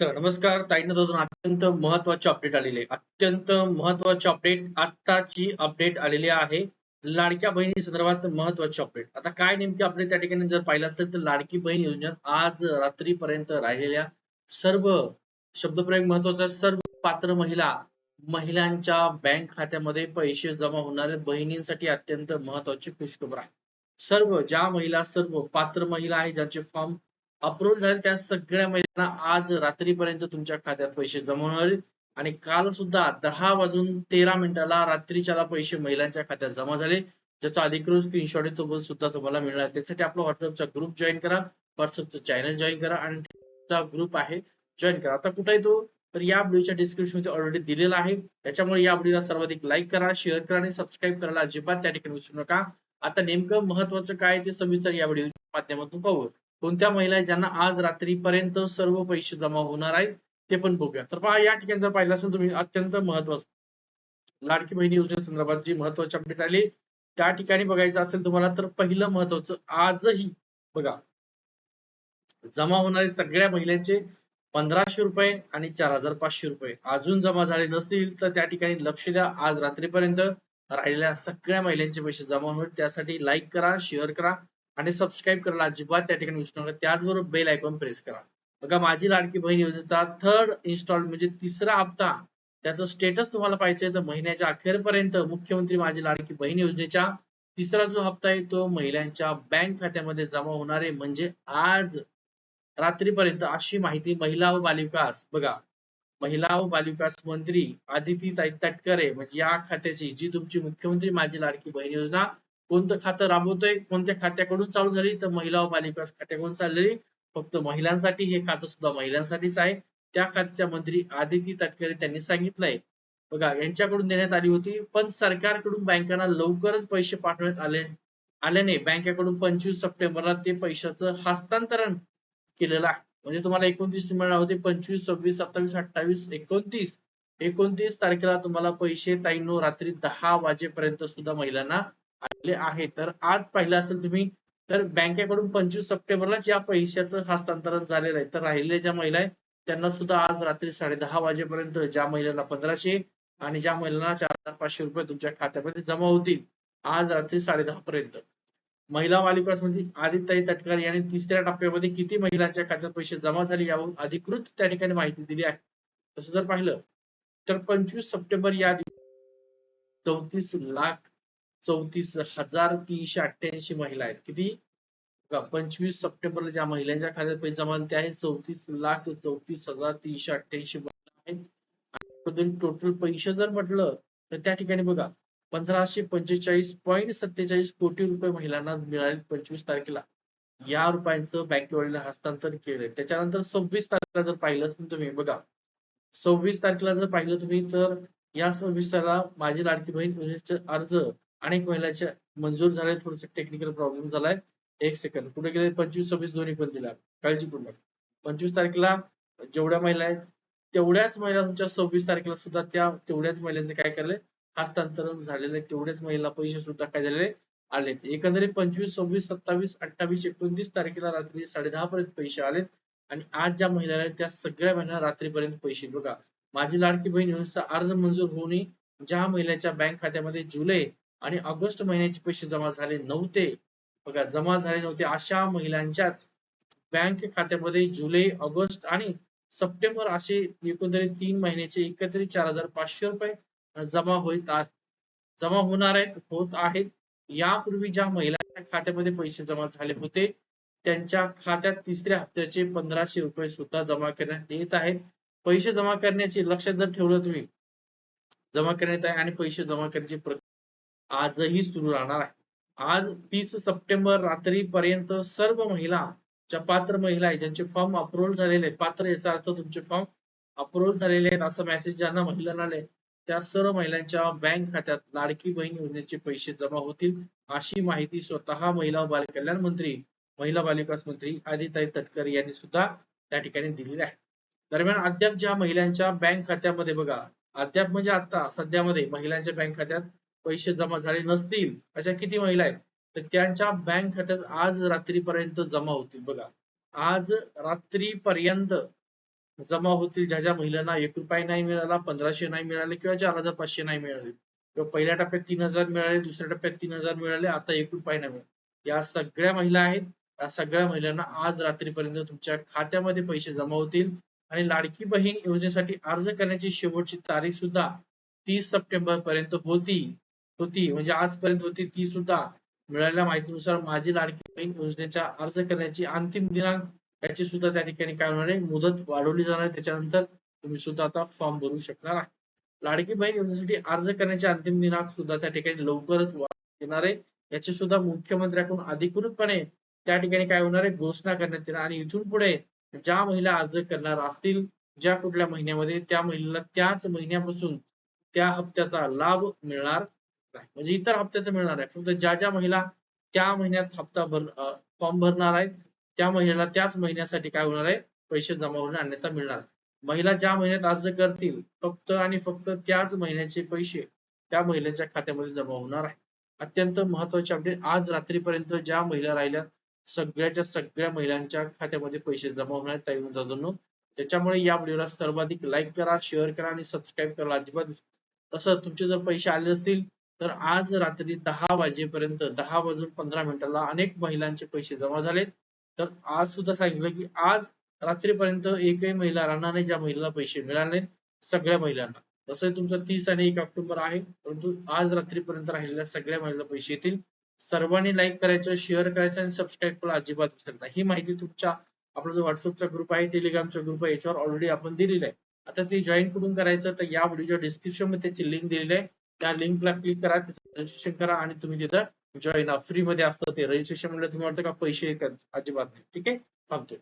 तर नमस्कार ताईंना दोन अत्यंत महत्त्वाचे अपडेट आलेले. अत्यंत महत्त्वाचे अपडेट आत्ताची अपडेट आलेली आहे. लाडक्या बहिणी संदर्भात महत्त्वाचे अपडेट आता काय नेमके अपडेट त्या ठिकाणी जर पाहिलं असेल तर लाडकी बहीण योजनेत आज रात्रीपर्यंत राहिलेल्या सर्व शब्दप्रयोग महत्त्वाचा सर्व पात्र महिला महिलांच्या बँक खात्यामध्ये पैसे जमा होणारे बहिणींसाठी अत्यंत महत्वाची खुशखबर आहे. सर्व ज्या महिला सर्व पात्र महिला आहे ज्यांचे फॉर्म अप्रूव्ह झाले त्या सगळ्या महिलांना आज रात्रीपर्यंत तुमच्या खात्यात पैसे जमा होणार आणि काल सुद्धा दहा वाजून तेरा मिनिटाला रात्रीच्याला पैसे महिलांच्या खात्यात जमा झाले. ज्याचा अधिकृत स्क्रीनशॉट आहे तो सुद्धा तुम्हाला मिळणार. त्यासाठी आपला व्हॉट्सअपचा ग्रुप जॉईन करा. व्हॉट्सअपचा चॅनल जॉईन करा. आणि ग्रुप आहे जॉईन करा. आता कुठे तो? तर या व्हिडिओच्या डिस्क्रिप्शनमध्ये ऑलरेडी दिलेला आहे. त्याच्यामुळे या व्हिडिओला सर्वाधिक लाईक करा शेअर करा आणि सबस्क्राईब करायला अजिबात त्या ठिकाणी विसरू नका. आता नेमकं महत्वाचं काय ते सविस्तर या व्हिडिओच्या माध्यमातून पाहू. कोणत्या महिला आहेत ज्यांना आज रात्रीपर्यंत सर्व पैसे जमा होणार आहेत ते पण बघूया. तर पहा या ठिकाणी जर पाहिलं असेल तुम्ही अत्यंत महत्वाचं. लाडकी बहिणी योजनेसंदर्भात जी महत्वाची अपडेट आली त्या ठिकाणी बघायचं असेल तुम्हाला तर पहिलं महत्वाचं आजही बघा. जमा होणारे सगळ्या महिलांचे पंधराशे रुपये आणि चार हजार पाचशे रुपये. अजून जमा झाले नसतील तर त्या ठिकाणी लक्ष द्या. आज रात्रीपर्यंत राहिलेल्या सगळ्या महिलांचे पैसे जमा होईल. त्यासाठी लाईक करा शेअर करा. आणि सबस्क्राईब करायला अजिबात त्या ठिकाणी विसरू नका. त्याचबरोबर बेल आयकॉन प्रेस करा. बघा माझी लाडकी बहीण योजनेचा थर्ड इन्स्टॉल म्हणजे तिसरा हप्ता त्याचं स्टेटस तुम्हाला पाहिजे तर महिन्याच्या अखेरपर्यंत मुख्यमंत्री माझी लाडकी बहीण योजनेच्या तिसरा जो हप्ता आहे तो महिलांच्या बँक खात्यामध्ये जमा होणार आहे. म्हणजे आज रात्रीपर्यंत अशी माहिती महिला व बालविकास बघा महिला व बालविकास मंत्री आदिती ताई तटकरे म्हणजे या खात्याची जी तुमची मुख्यमंत्री माझी लाडकी बहीण योजना कोणतं खातं राबवतोय कोणत्या खात्याकडून चालू झाली तर महिला व बालविकास खात्याकडून चाललेली फक्त महिलांसाठी हे खातं सुद्धा महिलांसाठीच आहे. त्या खात्याच्या मंत्री आदिती तटकरे त्यांनी सांगितलंय. बघा यांच्याकडून देण्यात आली होती पण सरकारकडून बँकांना लवकरच पैसे पाठवण्यात आले आल्याने बँकेकडून पंचवीस सप्टेंबरला ते पैशाचं हस्तांतरण केलेलं आहे. म्हणजे तुम्हाला एकोणतीस मिळणार होते पंचवीस सव्वीस सत्तावीस अठ्ठावीस एकोणतीस. एकोणतीस तारखेला तुम्हाला पैसे ताईनो रात्री दहा वाजेपर्यंत सुद्धा महिलांना आले आहे. तर आज पाहिलं असेल तुम्ही तर बँकेकडून पंचवीस सप्टेंबरला ज्या पैशाचं हस्तांतरण झालेलं आहे तर राहिलेल्या ज्या महिला आहेत त्यांना सुद्धा आज रात्री साडे दहा वाजेपर्यंत ज्या महिलांना पंधराशे आणि ज्या महिलांना चार हजार पाचशे रुपये तुमच्या खात्यामध्ये जमा होतील आज रात्री साडे दहा पर्यंत. महिला मालिकास म्हणजे आदित्य तटकर यांनी तिसऱ्या टप्प्यामध्ये किती महिलांच्या खात्यात पैसे जमा झाले यावर अधिकृत त्या ठिकाणी माहिती दिली आहे. तसं जर पाहिलं तर पंचवीस सप्टेंबर या चौतीस लाख चौतीस हजार तीनशे अठ्ठ्याऐंशी महिला आहेत. किती? पंचवीस सप्टेंबरला ज्या महिलांच्या खात्यात पैसे जमा ते आहेत चौतीस लाख चौतीस हजार तीनशे अठ्ठ्याऐंशी महिला आहेत. टोटल पैसे जर म्हटलं तर त्या ठिकाणी बघा पंधराशे पंचेचाळीस पॉईंट सत्तेचाळीस कोटी रुपये महिलांना मिळाले पंचवीस तारखेला. या रुपयांचं बँकेवरील हस्तांतर केलंय. त्याच्यानंतर सव्वीस तारखेला जर पाहिलं तुम्ही बघा सव्वीस तारखेला जर पाहिलं तुम्ही तर या सव्वीस तारखेला माझी लाडकी बहीण अर्ज अनेक महिलांचे मंजूर झाले थोडस टेक्निकल प्रॉब्लेम झालाय. एक सेकंद पुढे गेले पंचवीस सव्वीस दोन्ही पण दिला. काळजीपूर्वक पंचवीस तारखेला जेवढ्या महिला आहेत तेवढ्याच महिला तुमच्या सव्वीस तारखेला सुद्धा त्या तेवढ्याच महिलांचं काय केलंय हस्तांतरण झालेले तेवढ्याच महिला पैसे सुद्धा काय झालेले आले एकंदरीत पंचवीस सव्वीस सत्तावीस अठ्ठावीस एकोणतीस तारखेला रात्री साडे दहा पर्यंत पैसे आलेत. आणि आज ज्या महिला आहेत त्या सगळ्या महिला रात्रीपर्यंत पैसे बघा माझी लाडकी बहीण योजनेचा अर्ज मंजूर होऊन ज्या महिलेच्या बँक खात्यामध्ये जुलै आणि ऑगस्ट महिन्याचे पैसे जमा झाले नव्हते. बघा जमा झाले नव्हते अशा महिलांच्याच बँक खात्यामध्ये जुलै ऑगस्ट आणि सप्टेंबर असे एकंदरीत तीन महिन्याचे एकत्रित चार हजार पाचशे रुपये जमा होत जमा होणार आहेत होत आहेत. यापूर्वी ज्या महिलांच्या खात्यामध्ये पैसे जमा झाले होते त्यांच्या खात्यात तिसऱ्या हप्त्याचे पंधराशे रुपये सुद्धा जमा करण्यात येत आहेत. पैसे जमा करण्याची लक्षात जर ठेवलं तुम्ही जमा करण्यात आहे आणि पैसे जमा करण्याची आजही सुरू राहणार आहे. आज तीस सप्टेंबर रात्रीपर्यंत सर्व महिला ज्या पात्र महिला आहेत ज्यांचे फॉर्म अप्रुव्हल झालेले आहेत पात्र याचा अर्थ तुमचे फॉर्म अप्रुव्हल झालेले आहेत असं मेसेज ज्यांना महिलांना आले त्या सर्व महिलांच्या बँक खात्यात लाडकी बहीण योजनेचे पैसे जमा होतील अशी माहिती स्वतः महिला बाल कल्याण मंत्री महिला बालविकास मंत्री आदिताई तटकर यांनी सुद्धा त्या ठिकाणी दिलेले आहे. दरम्यान अद्याप ज्या महिलांच्या बँक खात्यामध्ये बघा अद्याप म्हणजे आता सध्यामध्ये महिलांच्या बँक खात्यात पैसे जमा झाले नसतील अशा किती महिला आहेत? तर त्यांच्या बँक खात्यात आज रात्रीपर्यंत जमा होतील बघा. आज रात्रीपर्यंत जमा होतील ज्या ज्या महिलांना एक रुपया नाही मिळाला पंधराशे नाही मिळाले किंवा चार हजार पाचशे नाही मिळाले. किंवा पहिल्या टप्प्यात तीन हजार मिळाले दुसऱ्या टप्प्यात तीन हजार मिळाले आता एक रुपया नाही मिळाले. या सगळ्या महिला आहेत या सगळ्या महिलांना आज रात्रीपर्यंत तुमच्या खात्यामध्ये पैसे जमा होतील. आणि लाडकी बहीण योजनेसाठी अर्ज करण्याची शेवटची तारीख सुद्धा तीस सप्टेंबर पर्यंत होती. होती. म्हणजे आजपर्यंत होती ती सुद्धा मिळालेल्या माहितीनुसार माझी लाडकी बहीण योजनेच्या अर्ज करण्याची अंतिम दिनांक याची सुद्धा त्या ठिकाणी काय होणार आहे? मुदत वाढवली जाणार आहे. त्याच्यानंतर तुम्ही सुद्धा आता फॉर्म भरू शकणार आहे लाडकी बहीण योजनेसाठी अर्ज करण्याचे अंतिम दिनांक सुद्धा त्या ठिकाणी लवकरच वा- येणार आहे. याची सुद्धा मुख्यमंत्र्याकडून अधिकृतपणे त्या ठिकाणी काय होणार आहे? घोषणा करण्यात येणार. आणि इथून पुढे ज्या महिला अर्ज करणार असतील ज्या कुठल्या महिन्यामध्ये त्या महिलेला त्याच महिन्यापासून त्या हप्त्याचा लाभ मिळणार. म्हणजे इतर हप्त्याचं मिळणार आहे. फक्त ज्या ज्या महिला त्या महिन्यात हप्ता भर फॉर्म भरणार आहेत त्या महिन्याला त्याच महिन्यासाठी काय होणार आहे? पैसे जमा होऊन अन्यथा मिळणार. महिला ज्या महिन्यात अर्ज करतील फक्त आणि फक्त त्याच महिन्याचे पैसे त्या महिलेच्या खात्यामध्ये जमा होणार आहे. अत्यंत महत्त्वाचे अपडेट आज रात्रीपर्यंत ज्या महिला राहिल्या सगळ्याच्या सगळ्या महिलांच्या खात्यामध्ये पैसे जमा होणार आहेत त्याच्यामुळे या व्हिडिओला सर्वाधिक लाईक करा शेअर करा आणि सबस्क्राईब करा. अजिबात तसं तुमचे जर पैसे आले असतील तर आज रात्री दहा वाजेपर्यंत दहा वाजून पंधरा मिनिटाला अनेक महिलांचे पैसे जमा झालेत. तर आज सुद्धा सांगितलं की आज रात्रीपर्यंत एकही महिला राहणार नाही ज्या महिलेला पैसे मिळाले सगळ्या महिलांना. तसं तुमचं तीस आणि एक ऑक्टोबर आहे परंतु आज रात्रीपर्यंत राहिलेल्या सगळ्या महिला पैसे येतील. सर्वांनी लाईक करायचं शेअर करायचं आणि सबस्क्राईब करायला अजिबात विसरत नाही ही माहिती तुमच्या आपला जो व्हॉट्सअपचा ग्रुप आहे टेलिग्रामचा ग्रुप आहे याच्यावर ऑलरेडी आपण दिलेला आहे. आता ते जॉईन कुठून करायचं तर या व्हिडिओच्या डिस्क्रिप्शनमध्ये त्याची लिंक दिलेली आहे. त्या लिंकला क्लिक करा त्याचं रजिस्ट्रेशन करा आणि तुम्ही तिथं जॉईन फ्री मध्ये असतं ते. रजिस्ट्रेशन म्हणलं तुम्ही वाटतं का पैसे येतात? अजिबात नाही. ठीक आहे? थांबतोय.